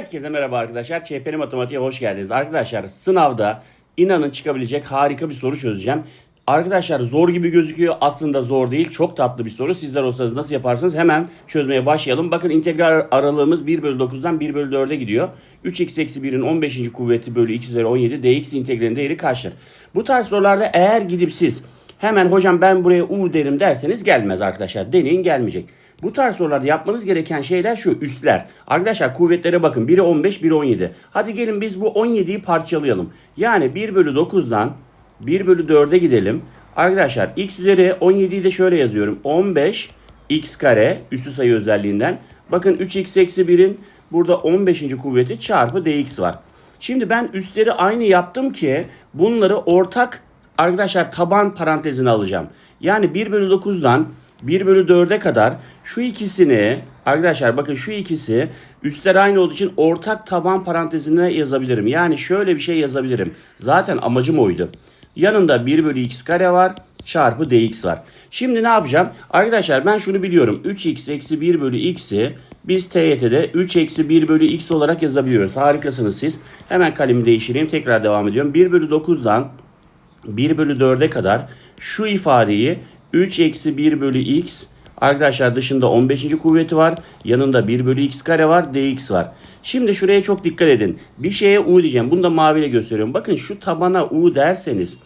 Herkese merhaba arkadaşlar. ÇPN Matematiğe hoş geldiniz. Arkadaşlar sınavda inanın çıkabilecek harika bir soru çözeceğim. Arkadaşlar zor gibi gözüküyor. Aslında zor değil. Çok tatlı bir soru. Sizler olsanız nasıl yaparsınız? Hemen çözmeye başlayalım. Bakın integral aralığımız 1 bölü 9'dan 1 bölü 4'e gidiyor. 3x eksi 1'in 15. kuvveti bölü x üzeri 17 dx integralinin değeri kaçtır? Bu tarz sorularda eğer gidip siz hemen hocam ben buraya u derim derseniz gelmez arkadaşlar. Deneyin gelmeyecek. Bu tarz sorularda yapmanız gereken şeyler şu üstler. Arkadaşlar kuvvetlere bakın. Biri 15, biri 17. Hadi gelin biz bu 17'yi parçalayalım. Yani 1 bölü 9'dan 1 bölü 4'e gidelim. Arkadaşlar x üzeri 17'yi de şöyle yazıyorum. 15 x kare üstü sayı özelliğinden. Bakın 3x eksi 1'in burada 15. kuvveti çarpı dx var. Şimdi ben üstleri aynı yaptım ki bunları ortak arkadaşlar taban parantezine alacağım. Yani 1 bölü 9'dan 1 bölü 4'e kadar şu ikisini arkadaşlar bakın şu ikisi üstler aynı olduğu için ortak taban parantezine yazabilirim. Yani şöyle bir şey yazabilirim. Zaten amacım oydu. Yanında 1 bölü x kare var çarpı dx var. Şimdi ne yapacağım? Arkadaşlar ben şunu biliyorum. 3x eksi 1 bölü x'i biz TYT'de 3 eksi 1 bölü x olarak yazabiliyoruz. Harikasınız siz. Hemen kalemi değiştireyim. Tekrar devam ediyorum. 1 bölü 9'dan 1 bölü 4'e kadar şu ifadeyi 3 eksi 1 bölü x arkadaşlar dışında 15. kuvveti var. Yanında 1 bölü x kare var. dx var. Şimdi şuraya çok dikkat edin. Bir şeye u diyeceğim. Bunu da maviyle gösteriyorum. Bakın şu tabana u derseniz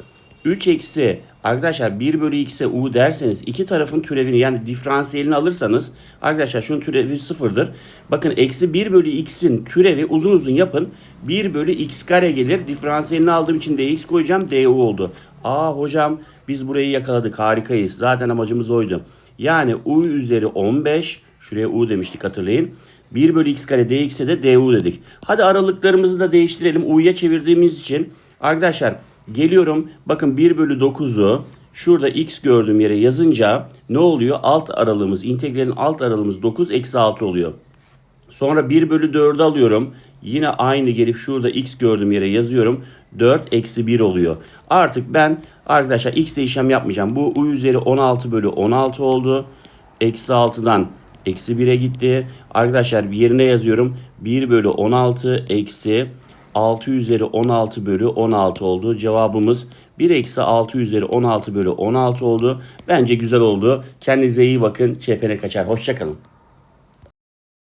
3 eksi arkadaşlar 1 bölü x'e u derseniz iki tarafın türevini yani diferansiyelini alırsanız arkadaşlar şunun türevi sıfırdır. Bakın eksi 1 bölü x'in türevi uzun uzun yapın. 1 bölü x kare gelir. Diferansiyelini aldığım için dx koyacağım. du oldu. Aa hocam biz burayı yakaladık harikayız. Zaten amacımız oydu. Yani u üzeri 15 şuraya u demiştik hatırlayın. 1 bölü x kare dx'e de du dedik. Hadi aralıklarımızı da değiştirelim. u'ya çevirdiğimiz için arkadaşlar Geliyorum bakın 1 bölü 9'u şurada x gördüğüm yere yazınca ne oluyor? Alt aralığımız integralin alt aralığımız 9 eksi 6 oluyor. Sonra 1 bölü 4'ü alıyorum. Yine aynı gelip şurada x gördüğüm yere yazıyorum. 4 eksi 1 oluyor. Artık ben arkadaşlar x ile işlem yapmayacağım. Bu u üzeri 16 bölü 16 oldu. Eksi 6'dan eksi 1'e gitti. Arkadaşlar bir yerine yazıyorum. 1 bölü 16 eksi 6 üzeri 16 bölü 16 oldu. Cevabımız 1 eksi 6 üzeri 16 bölü 16 oldu. Bence güzel oldu. Kendinize iyi bakın. ÇPN kaçar. Hoşçakalın.